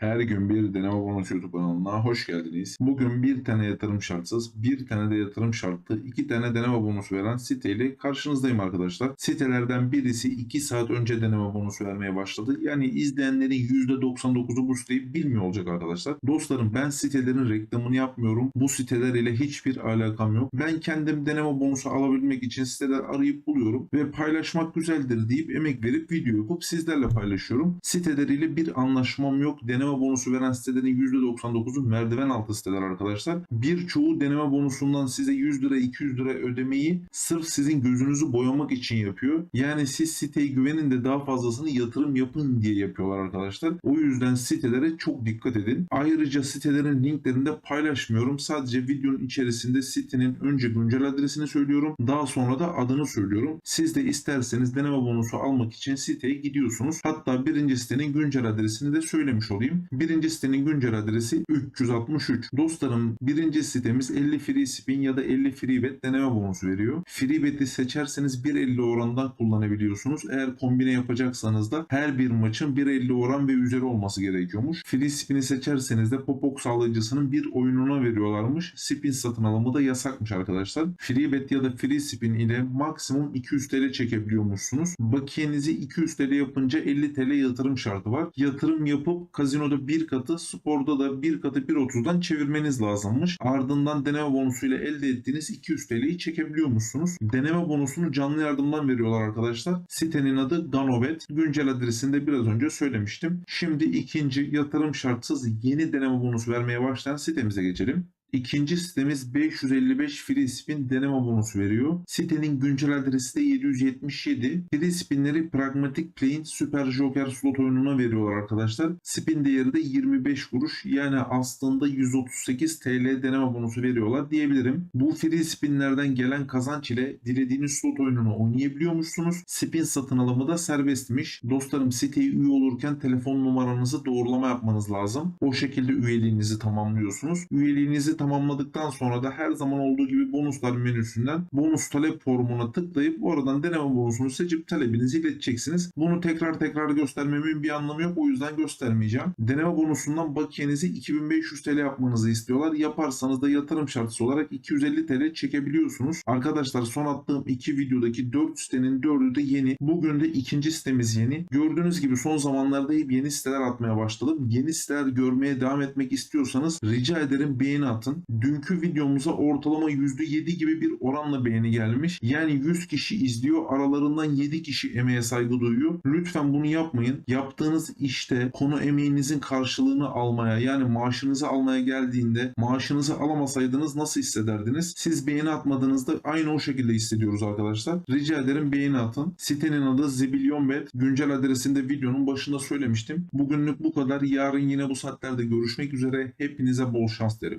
Her gün bir deneme bonus YouTube kanalına hoş geldiniz. Bugün bir tane yatırım şartsız, bir tane de yatırım şartlı, iki tane deneme bonusu veren siteyle karşınızdayım arkadaşlar. Sitelerden birisi 2 saat önce deneme bonusu vermeye başladı. Yani izleyenlerin %99'u bu siteyi bilmiyor olacak arkadaşlar. Dostlarım ben sitelerin reklamını yapmıyorum. Bu siteler ile hiçbir alakam yok. Ben kendim deneme bonusu alabilmek için siteler arayıp buluyorum ve paylaşmak güzeldir deyip emek verip video yapıp sizlerle paylaşıyorum. Siteleriyle bir anlaşmam yok. Deneme bonusu veren sitelerin %99'u merdiven altı siteler arkadaşlar. Birçoğu deneme bonusundan size 100 lira 200 lira ödemeyi sırf sizin gözünüzü boyamak için yapıyor. Yani siz siteye güvenin de daha fazlasını yatırım yapın diye yapıyorlar arkadaşlar. O yüzden sitelere çok dikkat edin. Ayrıca sitelerin linklerini de paylaşmıyorum. Sadece videonun içerisinde sitenin önce güncel adresini söylüyorum. Daha sonra da adını söylüyorum. Siz de isterseniz deneme bonusu almak için siteye gidiyorsunuz. Hatta birinci sitenin güncel adresini de söylemiş olayım. Birinci sitenin güncel adresi 363. Dostlarım birinci sitemiz 50 free spin ya da 50 free bet deneme bonusu veriyor. Free bet'i seçerseniz 1.50 orandan kullanabiliyorsunuz. Eğer kombine yapacaksanız da her bir maçın 1.50 oran ve üzeri olması gerekiyormuş. Free spin'i seçerseniz de Popok sağlayıcısının bir oyununa veriyorlarmış. Spin satın alımı da yasakmış arkadaşlar. Free bet ya da free spin ile maksimum 200 TL çekebiliyormuşsunuz. Bakiyenizi 200 TL yapınca 50 TL yatırım şartı var. Yatırım yapıp kazinoda bir katı, sporda da bir katı 1.30'dan çevirmeniz lazımmış. Ardından deneme bonusuyla elde ettiğiniz 200 TL'yi çekebiliyormuşsunuz. Deneme bonusunu canlı yardımdan veriyorlar arkadaşlar. Sitenin adı Ganobet. Güncel adresini de biraz önce söylemiştim. Şimdi ikinci yatırım şartsız yeni deneme bonusu vermeye başlayan sitemize geçelim. İkinci sitemiz 555 free spin deneme bonusu veriyor. Sitenin güncel adresi de 777. Free spinleri Pragmatic Play'in Super Joker slot oyununa veriyorlar arkadaşlar. Spin değeri de 25 kuruş. Yani aslında 138 TL deneme bonusu veriyorlar diyebilirim. Bu free spinlerden gelen kazanç ile dilediğiniz slot oyununu oynayabiliyormuşsunuz. Spin satın alımı da serbestmiş. Dostlarım siteye üye olurken telefon numaranızı doğrulama yapmanız lazım. O şekilde üyeliğinizi tamamlıyorsunuz. Üyeliğinizi tamamladıktan sonra da her zaman olduğu gibi bonuslar menüsünden bonus talep formuna tıklayıp oradan deneme bonusunu seçip talebinizi ileteceksiniz. Bunu tekrar tekrar göstermemin bir anlamı yok. O yüzden göstermeyeceğim. Deneme bonusundan bakiyenizi 2500 TL yapmanızı istiyorlar. Yaparsanız da yatırım şartısı olarak 250 TL çekebiliyorsunuz. Arkadaşlar son attığım iki videodaki 4 sitenin 4'ü de yeni. Bugün de ikinci sitemiz yeni. Gördüğünüz gibi son zamanlarda hep yeni siteler atmaya başladım. Yeni siteler görmeye devam etmek istiyorsanız rica ederim beğeni atın. Dünkü videomuza ortalama %7 gibi bir oranla beğeni gelmiş. Yani 100 kişi izliyor. Aralarından 7 kişi emeğe saygı duyuyor. Lütfen bunu yapmayın. Yaptığınız işte konu emeğinizin karşılığını almaya yani maaşınızı almaya geldiğinde maaşınızı alamasaydınız nasıl hissederdiniz? Siz beğeni atmadığınızda aynı o şekilde hissediyoruz arkadaşlar. Rica ederim beğeni atın. Sitenin adı Zibilyonbet. Güncel adresinde videonun başında söylemiştim. Bugünlük bu kadar. Yarın yine bu saatlerde görüşmek üzere. Hepinize bol şans derim.